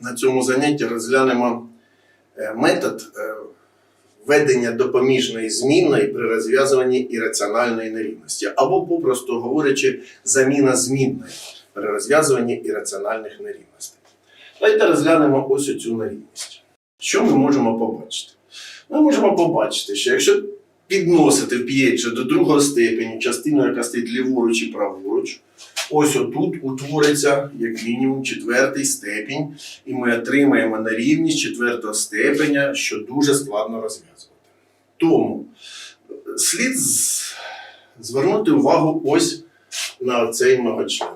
На цьому занятті розглянемо е, метод е, введення допоміжної змінної при розв'язуванні ірраціональної нерівності, або, попросту говорячи, заміна змінної при розв'язуванні ірраціональних нерівностей. Давайте розглянемо ось цю нерівність. Що ми можемо побачити? Ми можемо побачити, що якщо підносити в pH до другого степеню частину, яка стоїть ліворуч і праворуч, ось отут утвориться як мінімум четвертий степінь, і ми отримаємо нерівність четвертого степеня, що дуже складно розв'язувати. Тому е, слід звернути увагу ось на цей многочлен.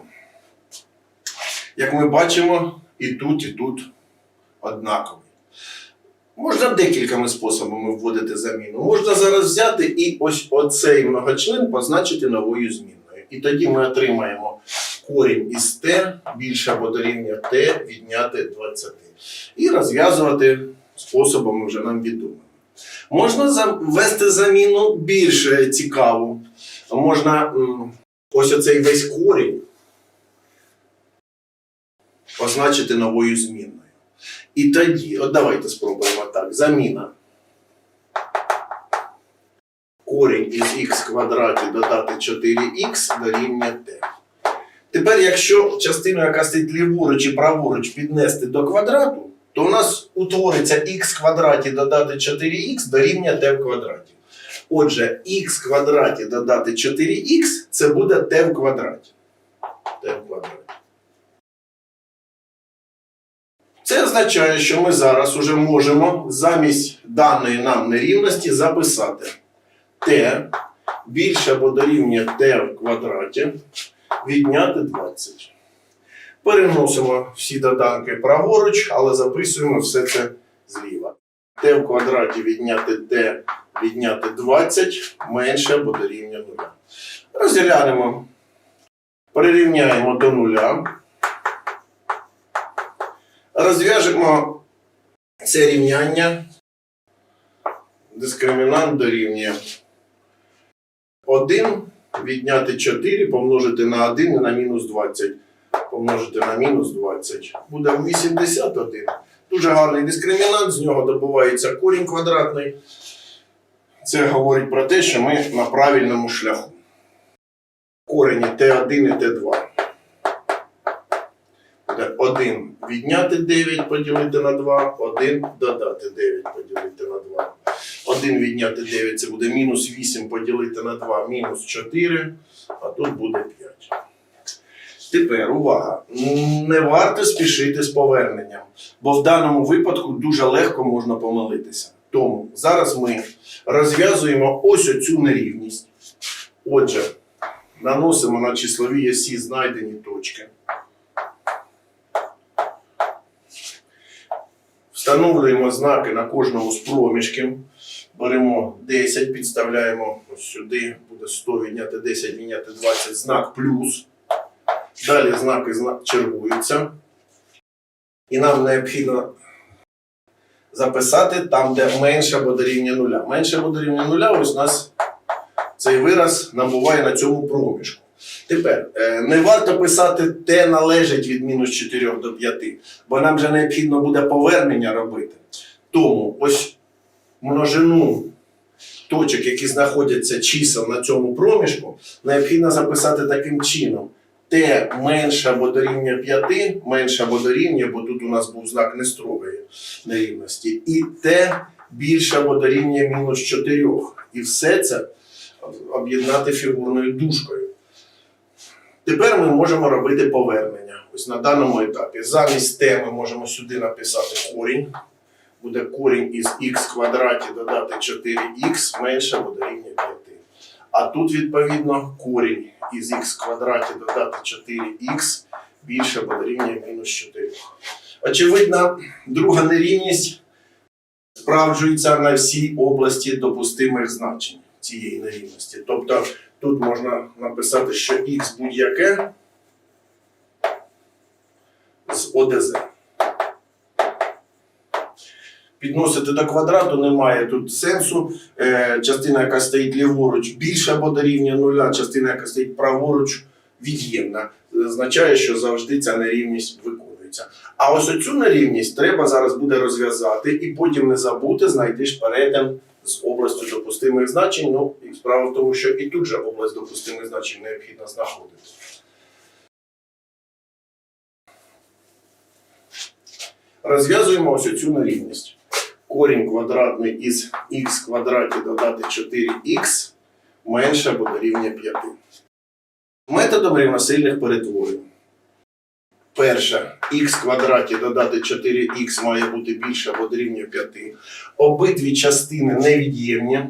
Як ми бачимо, і тут, і тут однаковий. Можна декількома способами вводити заміну. Можна зараз взяти і ось оцей многочлен позначити новою І тоді ми отримаємо корінь із t більше або дорівнює t відняти 20. І розв'язувати способами вже нам відомими. Можна ввести заміну більш е, цікаву. Можна ось оцей весь корінь позначити новою змінною. І тоді, от давайте спробуємо так. Заміна. Корінь із х квадраті додати 4х дорівнює t. Тепер, якщо частину, яка стоїть ліворуч і праворуч, піднести до квадрату, то у нас утвориться х квадраті додати 4х дорівнює t в квадраті. Отже, х квадраті додати 4х це буде t в квадраті. t в квадраті. Це означає, що ми зараз уже можемо замість даної нам нерівності записати t більше або дорівнює t в квадраті відняти 20. Переносимо всі доданки праворуч, але записуємо все це зліва. t в квадраті відняти t відняти 20 менше або дорівнює 0. Розділянемо, перерівняємо до нуля. Розв'яжемо це рівняння. Дискримінант дорівнює 1 відняти 4 помножити на 1 і на мінус 20. Помножити на мінус 20. Буде 81. Дуже гарний дискримінант, з нього добувається корінь квадратний. Це говорить про те, що ми на правильному шляху. Корені Т1 і Т2. Буде 1 відняти 9 поділити на 2, 1 додати 9 поділити на 2. 1 відняти 9 це буде мінус 8 поділити на 2, мінус 4, а тут буде 5. Тепер увага! Не варто спішити з поверненням, бо в даному випадку дуже легко можна помилитися. Тому зараз ми розв'язуємо ось оцю нерівність. Отже, наносимо на числовій осі знайдені точки. Встановлюємо знаки на кожному з проміжків. Беремо 10, підставляємо ось сюди, буде 100 відняти 10, відняти 20, знак плюс. Далі знаки зна- чергуються. І нам необхідно записати там, де менше або дорівнює нуля. Менше або дорівнює нуля, ось у нас цей вираз набуває на цьому проміжку. Тепер е, не варто писати те належить від мінус 4 до 5, бо нам вже необхідно буде повернення робити. Тому ось множину точок, які знаходяться чисел на цьому проміжку, необхідно записати таким чином. Т менше або дорівнює 5, менше або дорівнює, бо тут у нас був знак нестрогої нерівності, і Т більше або дорівнює мінус 4. І все це об'єднати фігурною дужкою. Тепер ми можемо робити повернення. Ось на даному етапі. Замість Т ми можемо сюди написати корінь. Буде корінь із х квадраті додати 4х менше або дорівнює 5. А тут, відповідно, корінь із х квадраті додати 4х більше або дорівнює мінус 4. Очевидно, друга нерівність справджується на всій області допустимих значень цієї нерівності. Тобто тут можна написати, що х будь-яке з ОДЗ. Підносити до квадрату немає тут сенсу. Е, частина, яка стоїть ліворуч, більше або дорівнює нуля, частина, яка стоїть праворуч, від'ємна. Означає, що завжди ця нерівність виконується. А ось оцю нерівність треба зараз буде розв'язати і потім не забути знайти ж перетин з областю допустимих значень. Ну, і справа в тому, що і тут же область допустимих значень необхідно знаходити. Розв'язуємо ось оцю нерівність. Корінь квадратний із х квадраті додати 4х менше або дорівнює 5. Методом рівносильних перетворень. Перше, х квадраті додати 4х має бути більше або дорівнює 5. Обидві частини невід'ємні.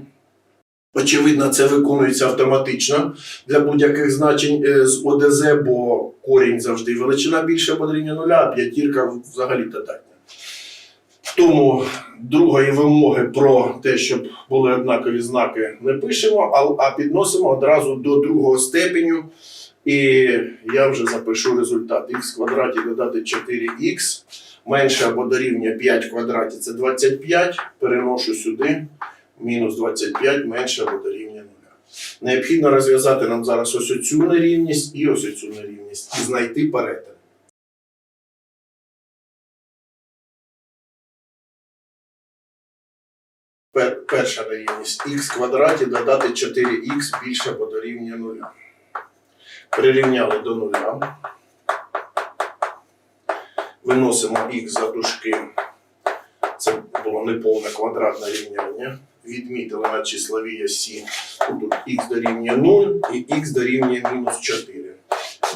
Очевидно, це виконується автоматично для будь-яких значень е, з ОДЗ, бо корінь завжди величина більше або дорівнює нуля, а п'ятірка взагалі додатня. Тому другої вимоги про те, щоб були однакові знаки, не пишемо, а, підносимо одразу до другого степеню. І я вже запишу результат. х квадраті додати 4х менше або дорівнює 5 в квадраті це 25. Переношу сюди. Мінус 25 менше або дорівнює 0. Необхідно розв'язати нам зараз ось оцю нерівність і ось оцю нерівність і знайти перетин. Перша нерівність х квадраті додати 4х більше або дорівнює 0. Прирівняли до нуля. Виносимо х за дужки. Це було неповне квадратне рівняння. Відмітили на числовій осі. Тут х дорівнює 0 і х дорівнює мінус 4.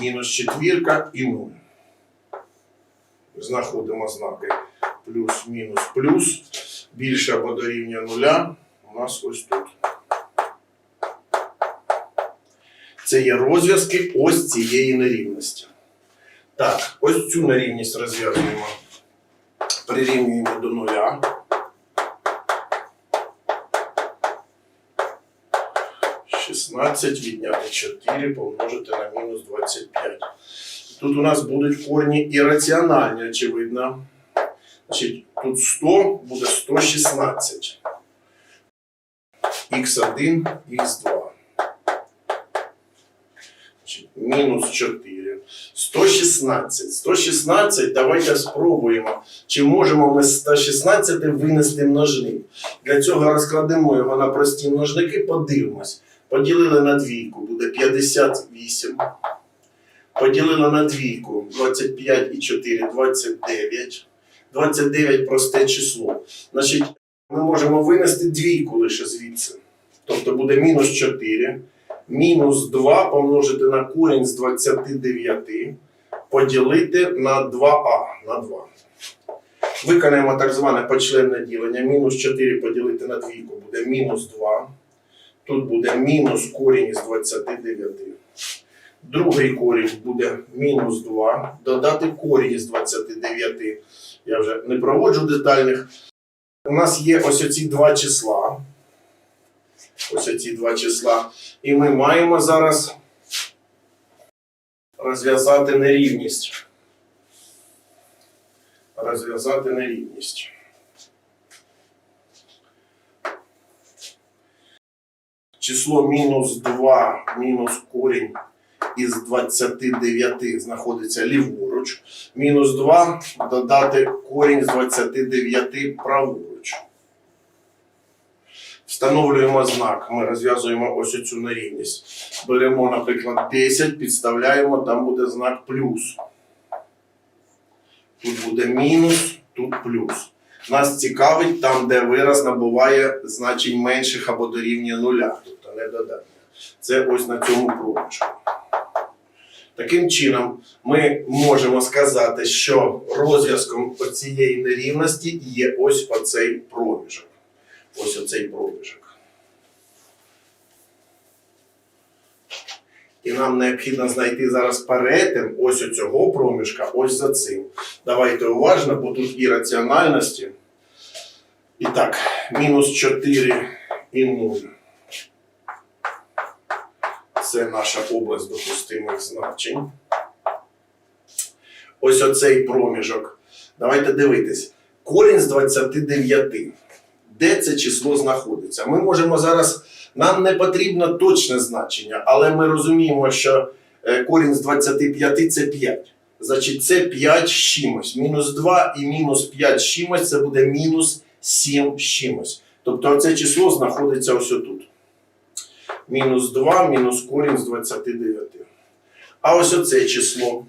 Мінус четвірка і 0. Знаходимо знаки плюс, мінус, плюс. Більше або дорівнює нуля. У нас ось тут. Це є розв'язки ось цієї нерівності. Так, ось цю нерівність розв'язуємо. Прирівнюємо до нуля. Шістнадцять відняти 4 помножити на мінус 25. Тут у нас будуть корні ірраціональні, очевидно. Значить, тут 100 буде 116. Х1, х2. Мінус 4. 116. 116, давайте спробуємо, чи можемо ми з 116 винести множник. Для цього розкладемо його на прості множники, подивимось. Поділили на двійку, буде 58. Поділили на двійку 25 і 4, 29. 29 просте число. Значить, ми можемо винести двійку лише звідси. Тобто буде мінус 4, мінус 2 помножити на корінь з 29, поділити на 2а на 2. Виконаємо так зване почленне ділення. Мінус 4 поділити на двійку буде мінус 2. Тут буде мінус корінь із 29. Другий корінь буде мінус 2. Додати корінь із 29. Я вже не проводжу детальних. У нас є ось оці два числа. Ось оці два числа. І ми маємо зараз розв'язати нерівність. Розв'язати нерівність. Число мінус 2 мінус корінь із 29 знаходиться ліворуч. Мінус 2 додати корінь з 29 праворуч. Встановлюємо знак. Ми розв'язуємо ось цю нерівність. Беремо, наприклад, 10, підставляємо, там буде знак плюс. Тут буде мінус, тут плюс. Нас цікавить там, де вираз набуває значень менших або дорівнює нуля, тобто не додатньо. Це ось на цьому проміжку. Таким чином, ми можемо сказати, що розв'язком цієї нерівності є ось оцей проміжок. Ось оцей проміжок. І нам необхідно знайти зараз перетин ось оцього проміжка, ось за цим. Давайте уважно, бо тут і раціональності. І так, мінус 4 і 0. Це наша область допустимих значень. Ось оцей проміжок. Давайте дивитись. Корінь з 29. Де це число знаходиться? Ми можемо зараз. Нам не потрібно точне значення, але ми розуміємо, що е, корінь з 25 це 5. Значить, це 5 з чимось. Мінус 2 і мінус 5 з чимось це буде мінус 7 з чимось. Тобто це число знаходиться ось отут. Мінус 2 мінус корінь з 29. А ось оце число.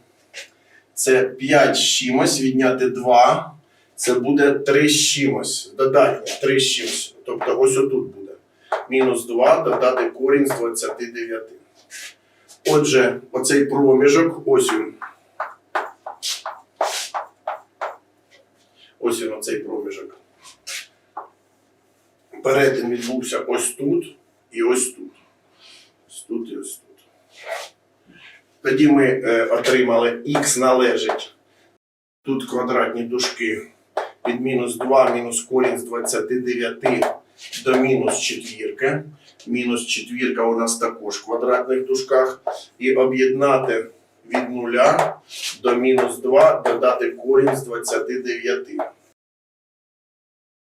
Це 5 з чимось, відняти 2. Це буде 3 з чимось. Додатнє 3 з чимось. Тобто ось отут буде. Мінус 2 додати корінь з 29. Отже, оцей проміжок, ось він. Ось він оцей проміжок. Перетин відбувся ось тут і ось тут. Тут і ось тут. Тоді ми е, отримали х належить. Тут квадратні дужки від мінус 2 мінус корінь з 29 до мінус четвірки. Мінус четвірка у нас також в квадратних дужках. І об'єднати від 0 до мінус 2 додати корінь з 29.